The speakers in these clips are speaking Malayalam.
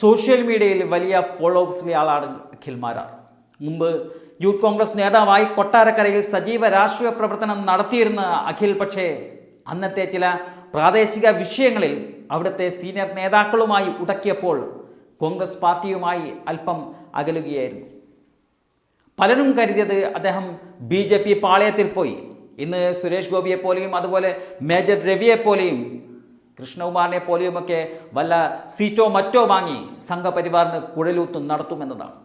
സോഷ്യൽ മീഡിയയിൽ വലിയ ഫോളോവേഴ്സിലെ ആളാണ് അഖിൽ മാരാർ. മുമ്പ് യൂത്ത് കോൺഗ്രസ് നേതാവായി കൊട്ടാരക്കരയിൽ സജീവ രാഷ്ട്രീയ പ്രവർത്തനം നടത്തിയിരുന്ന അഖിൽ പക്ഷേ അന്നത്തെ ചില പ്രാദേശിക വിഷയങ്ങളിൽ അവിടുത്തെ സീനിയർ നേതാക്കളുമായി ഉടക്കിയപ്പോൾ കോൺഗ്രസ് പാർട്ടിയുമായി അല്പം അകലുകയായിരുന്നു. പലരും കരുതിയത് അദ്ദേഹം ബി ജെ പി പാളയത്തിൽ പോയി. ഇന്ന് സുരേഷ് ഗോപിയെപ്പോലെയും അതുപോലെ മേജർ രവിയെ പോലെയും കൃഷ്ണകുമാറിനെ പോലെയുമൊക്കെ വല്ല സീറ്റോ മറ്റോ വാങ്ങി സംഘപരിവാറിന് കുഴലൂത്തും നടത്തുമെന്നതാണ്.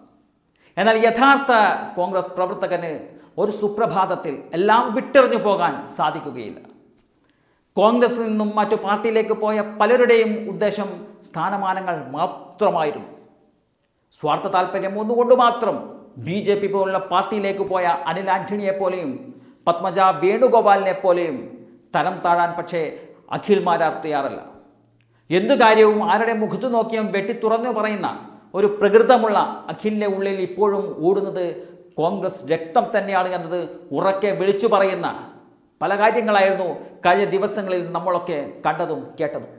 എന്നാൽ യഥാർത്ഥ കോൺഗ്രസ് പ്രവർത്തകന് ഒരു സുപ്രഭാതത്തിൽ എല്ലാം വിട്ടെറിഞ്ഞു പോകാൻ സാധിക്കുകയില്ല. കോൺഗ്രസിൽ നിന്നും മറ്റു പാർട്ടിയിലേക്ക് പോയ പലരുടെയും ഉദ്ദേശം സ്ഥാനമാനങ്ങൾ മാത്രമായിരുന്നു. സ്വാർത്ഥ താല്പര്യം ഒന്നുകൊണ്ട് മാത്രം ബി ജെ പി പോലുള്ള പാർട്ടിയിലേക്ക് പോയ അനിൽ ആന്റണിയെ പോലെയും പത്മജ വേണുഗോപാലിനെ പോലെയും തരം താഴാൻ പക്ഷേ അഖിൽ മാരാർ തയ്യാറല്ല എന്തു കാര്യവും ആരുടെ മുഖത്ത് നോക്കിയും വെട്ടി തുറന്നു പറയുന്ന ഒരു പ്രകൃതമുള്ള അഖിലിന്റെ ഉള്ളിൽ ഇപ്പോഴും ഓടുന്നത് കോൺഗ്രസ് രക്തം തന്നെയാണ് എന്നത് ഉറക്കെ വിളിച്ചു പറയുന്ന പല കാര്യങ്ങളായിരുന്നു കഴിഞ്ഞ ദിവസങ്ങളിൽ നമ്മളൊക്കെ കണ്ടതും കേട്ടതും.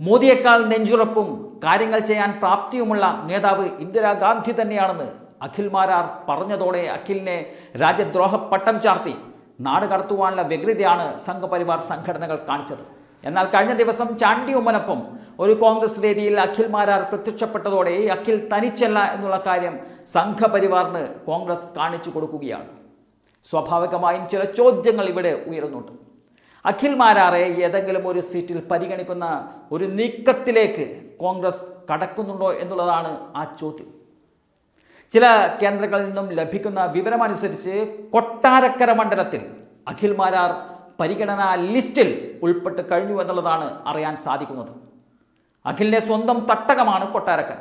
മോദിയേക്കാൾ നെഞ്ചുറപ്പും കാര്യങ്ങൾ ചെയ്യാൻ പ്രാപ്തിയുമുള്ള നേതാവ് ഇന്ദിരാഗാന്ധി തന്നെയാണെന്ന് അഖിൽ മാരാർ പറഞ്ഞതോടെ അഖിലിനെ രാജ്യദ്രോഹ പട്ടം ചാർത്തി. നാട് കടത്തുവാനുള്ള വ്യഗ്രതയാണ് സംഘപരിവാർ സംഘടനകൾ കാണിച്ചത്. എന്നാൽ കഴിഞ്ഞ ദിവസം ചാണ്ടി ഉമ്മനൊപ്പം ഒരു കോൺഗ്രസ് വേദിയിൽ അഖിൽ മാരാർ പ്രത്യക്ഷപ്പെട്ടതോടെ അഖിൽ തനിച്ചല്ല എന്നുള്ള കാര്യം സംഘപരിവാറിന് കോൺഗ്രസ് കാണിച്ചു കൊടുക്കുകയാണ്. സ്വാഭാവികമായും ചില ചോദ്യങ്ങൾ ഇവിടെ ഉയരുന്നുണ്ട്. അഖിൽ മാരാറെ ഏതെങ്കിലും ഒരു സീറ്റിൽ പരിഗണിക്കുന്ന ഒരു നീക്കത്തിലേക്ക് കോൺഗ്രസ് കടക്കുന്നുണ്ടോ എന്നുള്ളതാണ് ആ ചോദ്യം. ചില കേന്ദ്രങ്ങളിൽ നിന്നും ലഭിക്കുന്ന വിവരമനുസരിച്ച് കൊട്ടാരക്കര മണ്ഡലത്തിൽ അഖിൽ മാരാർ പരിഗണനാ ലിസ്റ്റിൽ ഉൾപ്പെട്ട് കഴിഞ്ഞു എന്നുള്ളതാണ് അറിയാൻ സാധിക്കുന്നത്. അഖിലിന്റെ സ്വന്തം തട്ടകമാണ് കൊട്ടാരക്കര.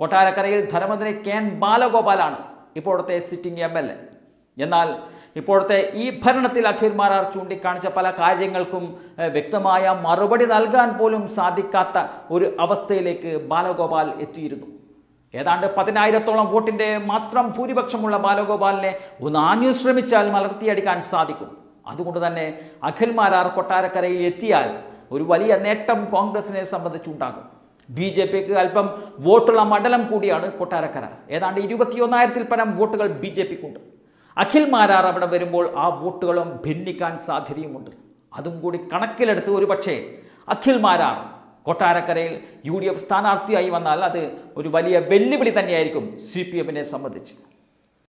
കൊട്ടാരക്കരയിൽ ധനമന്ത്രി കെ എൻ ബാലഗോപാലാണ് ഇപ്പോഴത്തെ സിറ്റിംഗ് എം എൽ എ എന്നാൽ ഇപ്പോഴത്തെ ഈ ഭരണത്തിൽ അഖിൽ മാരാർ ചൂണ്ടിക്കാണിച്ച പല കാര്യങ്ങൾക്കും വ്യക്തമായ മറുപടി നൽകാൻ പോലും സാധിക്കാത്ത ഒരു അവസ്ഥയിലേക്ക് ബാലഗോപാൽ എത്തിയിരുന്നു. ഏതാണ്ട് പതിനായിരത്തോളം വോട്ടിന്റെ മാത്രം ഭൂരിപക്ഷമുള്ള ബാലഗോപാലിനെ ഒന്ന് ആഞ്ഞു ശ്രമിച്ചാൽ മലർത്തിയടിക്കാൻ സാധിക്കും. അതുകൊണ്ട് തന്നെ അഖിൽമാരാർ കൊട്ടാരക്കരയിൽ എത്തിയാൽ ഒരു വലിയ നേട്ടം കോൺഗ്രസിനെ സംബന്ധിച്ചുണ്ടാകും. ബി ജെ പിക്ക് അല്പം വോട്ടുള്ള മണ്ഡലം കൂടിയാണ് കൊട്ടാരക്കര. ഏതാണ്ട് ഇരുപത്തിയൊന്നായിരത്തിൽ പരം വോട്ടുകൾ ബി ജെ പിക്കുണ്ട്. അഖിൽ മാരാർ അവിടെ വരുമ്പോൾ ആ വോട്ടുകളും ഭിന്നിക്കാൻ സാധ്യതയുമുണ്ട്. അതും കൂടി കണക്കിലെടുത്ത് ഒരു പക്ഷേ അഖിൽ മാരാർ കൊട്ടാരക്കരയിൽ യു ഡി എഫ് സ്ഥാനാർത്ഥിയായി വന്നാൽ അത് ഒരു വലിയ വെല്ലുവിളി തന്നെയായിരിക്കും സി പി എമ്മിനെ സംബന്ധിച്ച്.